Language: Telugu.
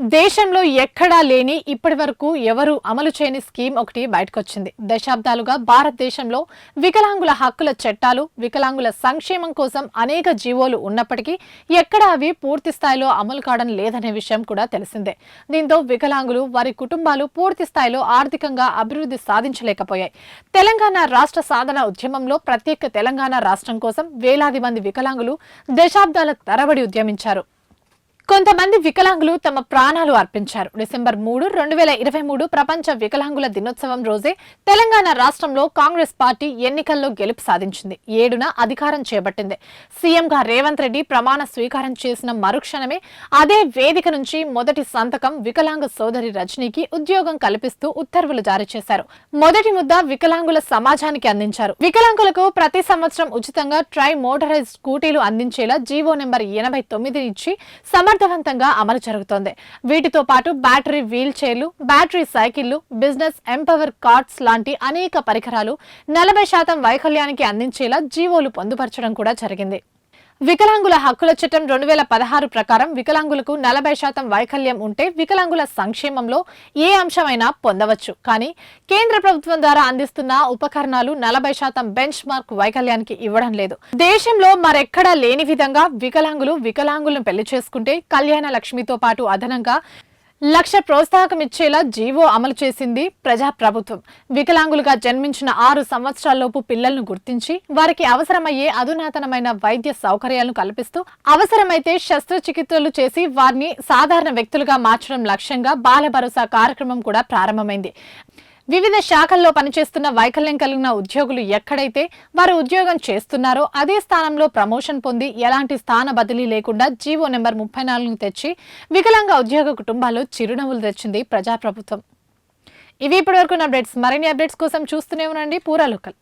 దేశంలో ఎక్కడా లేని ఇప్పటి వరకు ఎవరు అమలు చేయని స్కీమ్ ఒకటి బయటకొచ్చింది. దశాబ్దాలుగా భారతదేశంలో వికలాంగుల హక్కుల చట్టాలు వికలాంగుల సంక్షేమం కోసం అనేక జీవోలు ఉన్నప్పటికీ ఎక్కడా అవి పూర్తి స్థాయిలో అమలు కావడం లేదనే విషయం కూడా తెలిసిందే. దీంతో వికలాంగులు వారి కుటుంబాలు పూర్తి స్థాయిలో ఆర్థికంగా అభివృద్ధి సాధించలేకపోయాయి. తెలంగాణ రాష్ట్ర సాధన ఉద్యమంలో ప్రత్యేక తెలంగాణ రాష్ట్రం కోసం వేలాది మంది వికలాంగులు దశాబ్దాల తరబడి ఉద్యమించారు. కొంతమంది వికలాంగులు తమ ప్రాణాలు అర్పించారు. డిసెంబర్ మూడు రెండు వేల ఇరవై మూడు ప్రపంచ వికలాంగుల దినోత్సవం రోజే తెలంగాణ రాష్ట్రంలో కాంగ్రెస్ పార్టీ ఎన్నికల్లో గెలుపు సాధించింది. ఏడున అధికారం చేపట్టింది. సీఎంగా రేవంత్ రెడ్డి ప్రమాణ స్వీకారం చేసిన మరుక్షణమే అదే వేదిక నుంచి మొదటి సంతకం వికలాంగ సోదరి రజనీకి ఉద్యోగం కల్పిస్తూ ఉత్తర్వులు జారీ చేశారు. మొదటి ముద్ద వికలాంగుల సమాజానికి అందించారు. వికలాంగులకు ప్రతి సంవత్సరం ఉచితంగా ట్రై మోటరైజ్ స్కూటీలు అందించేలా జీవో నెంబర్ ఎనభై తొమ్మిది ఇచ్చి సమర్థవంతంగా అమలు జరుగుతోంది. వీటితో పాటు బ్యాటరీ వీల్ చైర్లు బ్యాటరీ సైకిళ్ళు బిజినెస్ ఎంపవర్ కార్డ్స్ లాంటి అనేక పరికరాలు నలభై శాతం వైకల్యానికి అందించేలా జీవోలు పొందుపరచడం కూడా జరిగింది. వికలాంగుల హక్కుల చట్టం రెండు వేల పదహారు ప్రకారం వికలాంగులకు నలభై శాతం వైకల్యం ఉంటే వికలాంగుల సంక్షేమంలో ఏ అంశమైనా పొందవచ్చు. కానీ కేంద్ర ప్రభుత్వం ద్వారా అందిస్తున్న ఉపకరణాలు నలభై శాతం బెంచ్ మార్క్ వైకల్యానికి ఇవ్వడం లేదు. దేశంలో మరెక్కడా లేని విధంగా వికలాంగులు వికలాంగులను పెళ్ళి చేసుకుంటే కళ్యాణ లక్ష్మితో పాటు అదనంగా లక్ష ప్రోత్సాహకం ఇచ్చేలా జీవో అమలు చేసింది ప్రజాప్రభుత్వం. వికలాంగులుగా జన్మించిన ఆరు సంవత్సరాల్లోపు పిల్లలను గుర్తించి వారికి అవసరమయ్యే అధునాతనమైన వైద్య సౌకర్యాలను కల్పిస్తూ అవసరమైతే శస్త్రచికిత్సలు చేసి వారిని సాధారణ వ్యక్తులుగా మార్చడం లక్ష్యంగా బాల భరోసా కార్యక్రమం కూడా ప్రారంభమైంది. వివిధ శాఖల్లో పనిచేస్తున్న వైకల్యం కలిగిన ఉద్యోగులు ఎక్కడైతే వారు ఉద్యోగం చేస్తున్నారో అదే స్థానంలో ప్రమోషన్ పొంది ఎలాంటి స్థాన బదిలీ లేకుండా జీవో నెంబర్ ముప్పై నాలుగును తెచ్చి వికలాంగ ఉద్యోగ కుటుంబాల్లో చిరునవ్వులు తెచ్చింది ప్రజాప్రభుత్వం. ఇవి ఇప్పటివరకు అప్డేట్స్. మరిన్ని అప్డేట్స్ కోసం చూస్తూనే ఉండండి. పూరా లోకల్.